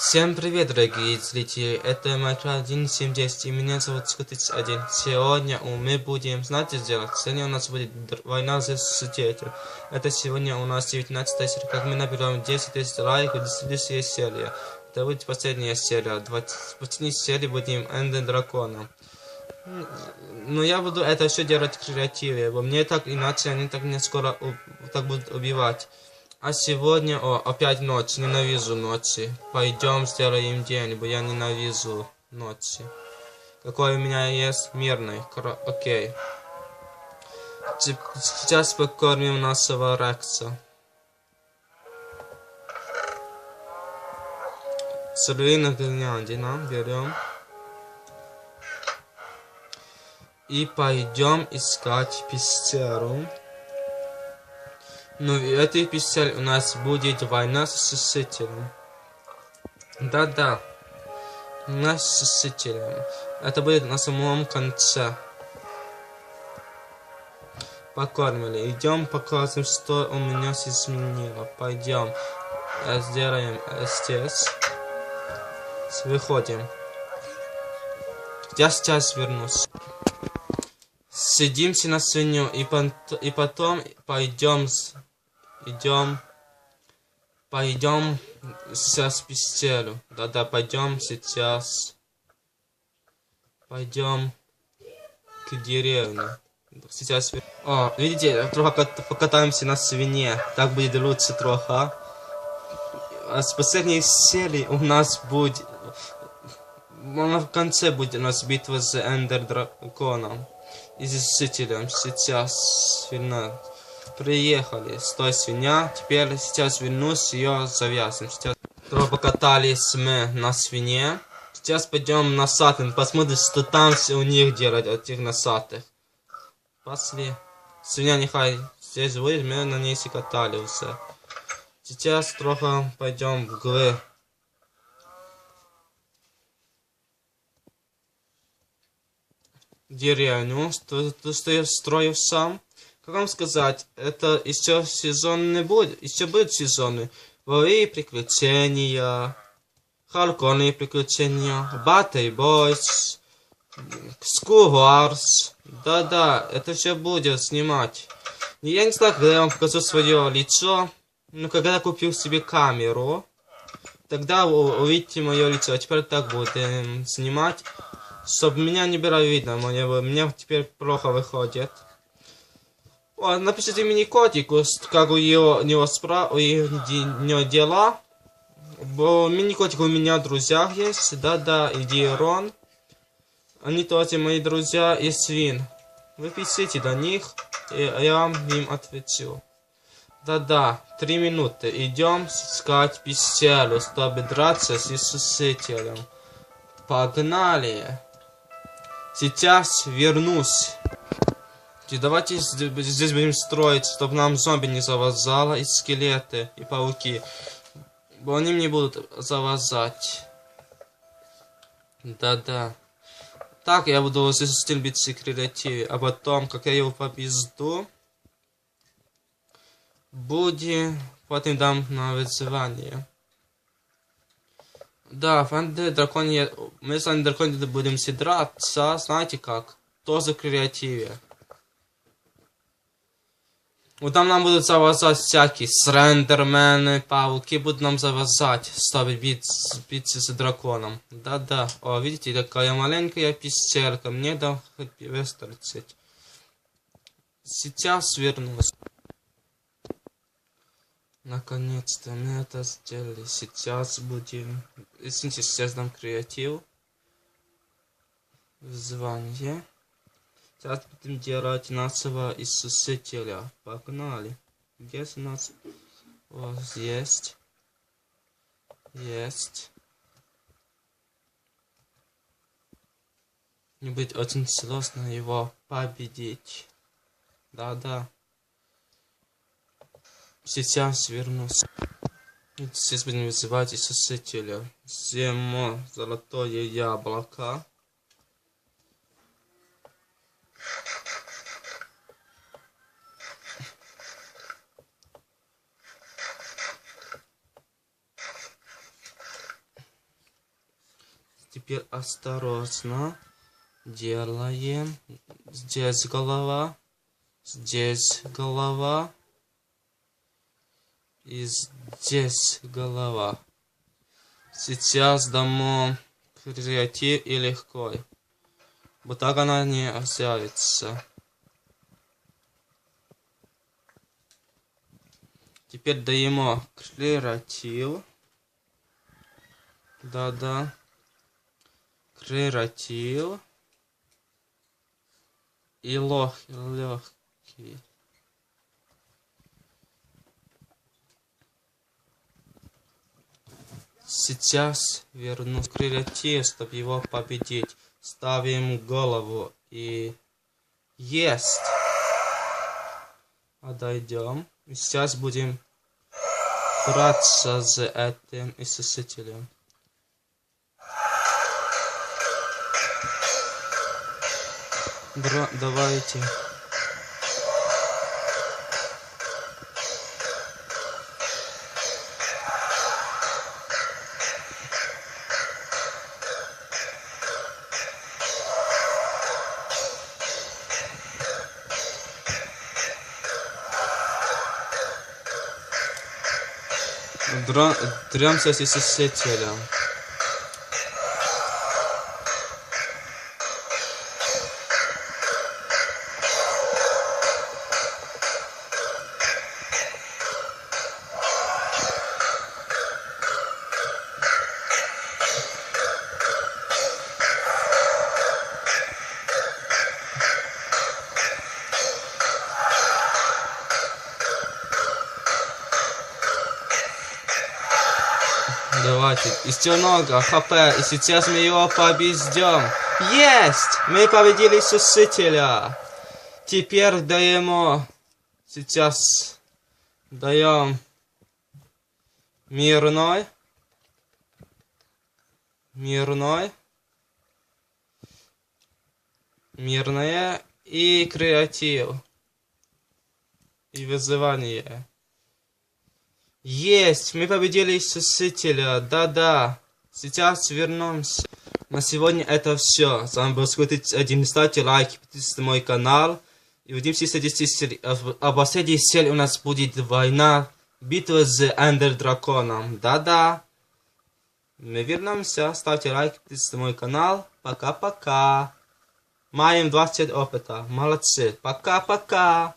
Всем привет, дорогие зрители! Это Minecraft 1.7.10 и меня зовут Скотыч1. Сегодня мы будем, знаете, сделать? Сегодня у нас будет война за сетью. Это сегодня у нас 19 серия. Как мы наберем 10 тысяч лайков, следующая серия. Это будет последняя серия. 20, последней серии будем Эндер Драконом. Но я буду это все делать креативе, бо мне так иначе они так не скоро так будут убивать. А сегодня, о, опять ночь, ненавижу ночи. Пойдем сделаем день, бо я ненавижу ночи. Какой у меня есть мирный, Кро окей. Сейчас покормим нашего Рекса. Сырые гляди нам берем. И пойдем искать пещеру. Но в этой пещере у нас будет война с сосителем. Да-да. Наш сосителем. Это будет на самом конце. Покормили. Идем покажем, что у меня изменило. Пойдем. Сделаем здесь. Выходим. Я сейчас вернусь. Сидимся на свинью и, и потом пойдем идем, пойдем сейчас в пещеру. Да-да, пойдем сейчас, пойдем к деревне. Сейчас, о, видите, трохи покатаемся на свине, так будет лучше трохи. А с последней серии у нас будет, в конце будет у нас битва с Эндер Драконом и с. Сейчас свина Приехали. Стой, свинья. Теперь сейчас вернусь, ее завязываем. Сейчас покатались мы на свине. Сейчас пойдем на сатин, посмотрим, что там все у них делать, от этих насатых. Пошли. Свинья нехай здесь будет, мы на ней катали уже. Сейчас трохи пойдем в глы. Деревню, что, что я строю сам как вам сказать, это еще сезон не будет, еще будут сезоны. Вои приключения, Халконы приключения, Батей Бойс, Wars. Да-да, это все будет снимать. Я не знаю, когда я вам покажу свое лицо, но когда купил себе камеру, тогда вы увидите мое лицо. А теперь так будем снимать, чтобы меня не было видно. Мне, мне теперь плохо выходит. Напишите мне котику, как у его, него спра... у него дела. Мини-котик у меня друзья есть. Да-да, иди Рон. Они тоже мои друзья и свин. Вы пишите до них, и я вам им отвечу. Да-да, три минуты. Идем искать пещеру, чтобы драться с Иисусителем. Погнали. Сейчас вернусь. Давайте здесь будем строить, чтобы нам зомби не завозало, и скелеты, и пауки. Они мне будут завозать. Да-да. Так, я буду стильбить секретив, а потом, как я его побезду, будем, потом дам на вызывание. Да, фанды драконе, мы с вами драконе будем драться, знаете как? Тоже креативе. Вот там нам будут завозать всякие срендермены, пауки будут нам завозать, чтобы биться, биться с драконом. Да-да. О, видите, такая маленькая пещерка. Мне хоть выстрелить. Сейчас вернусь. Наконец-то мы это сделали. Сейчас будем... Извините, сейчас дам креатив. Звание. Сейчас будем делать нашего Иисусителя. Погнали. Где у нас? Вот есть. Есть. Мне будет очень сложно его победить. Да-да. Сейчас вернусь. Сейчас будем вызывать Иисусителя. Зимо, золотое яблоко. Теперь осторожно делаем. Здесь голова. Здесь голова. И здесь голова. Сейчас дамо креатив и легко. Вот так она не осявится. Теперь даємо креатив. Да-да. Креатив. И лох, легкий. Сейчас верну креатив, чтобы его победить. Ставим голову и... Есть! Отойдем. Сейчас будем драться за этим искусителем. Дра давайте. Дра дремся с искусителем. Давайте, много хп, и сейчас мы его победим. Есть! Мы победили сусителя. Теперь даем, сейчас даем мирной, мирной, мирное и креатив, и вызывание. Есть! Мы победили Искусителя! Да-да! Сейчас вернемся. На сегодня это все. С вами был Скутыч один. Ставьте лайки, подписывайтесь на мой канал. И в следующей серии. А в последней серии у нас будет война, битва с Эндер Драконом. Да-да. Мы вернемся. Ставьте лайки, подписывайтесь на мой канал. Пока-пока. Маем 20 опыта. Молодцы. Пока-пока.